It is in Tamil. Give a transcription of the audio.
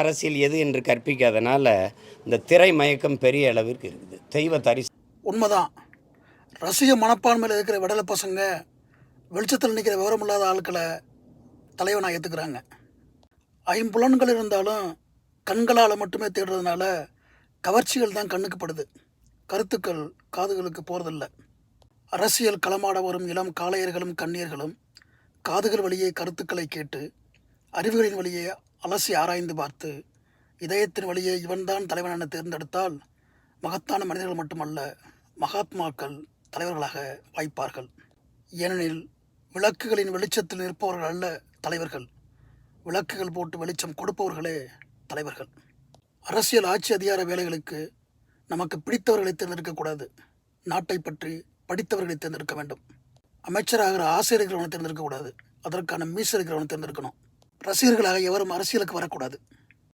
அரசியல் எது என்று கற்பிக்காதனால இந்த திரை மயக்கம் பெரிய அளவிற்கு இருக்குது. தெய்வ தரிசனம் உண்மைதான். ரசிக மனப்பான்மையில் இருக்கிற விடலை பசங்க வெளிச்சத்தில் நிற்கிற விவரம் இல்லாத ஆட்களை தலைவனாக ஏற்றுக்கிறாங்க ஐம்புலன்கள் இருந்தாலும் கண்களால் மட்டுமே தேடுறதுனால கவர்ச்சிகள் தான் கண்ணுக்குப்படுது கருத்துக்கள் காதுகளுக்கு போகிறதில்ல அரசியல் களமாட வரும் இளம் காளையர்களும் கண்ணியர்களும் காதுகள் வழியே கருத்துக்களை கேட்டு அறிவுகளின் வழியே அலசி ஆராய்ந்து பார்த்து இதயத்தின் வழியே இவன்தான் தலைவன் என தேர்ந்தெடுத்தால் மகத்தான மனிதர்கள் மட்டுமல்ல மகாத்மாக்கள் தலைவர்களாக வாய்ப்பார்கள். ஏனெனில் விளக்குகளின் வெளிச்சத்தில் நிற்பவர்கள் அல்ல தலைவர்கள். விளக்குகள் போட்டு வெளிச்சம் கொடுப்பவர்களே தலைவர்கள். அரசியல் ஆட்சி அதிகார வேலைகளுக்கு நமக்கு பிடித்தவர்களை தேர்ந்தெடுக்கக்கூடாது நாட்டை பற்றி படித்தவர்களை தேர்ந்தெடுக்க வேண்டும். அமைச்சராகிற ஆசிரியர்களை தேர்ந்தெடுக்கக்கூடாது அதற்கான மீச தேர்ந்தெடுக்கணும். ரசிகர்களாக எவரும் அரசியலுக்கு வரக்கூடாது.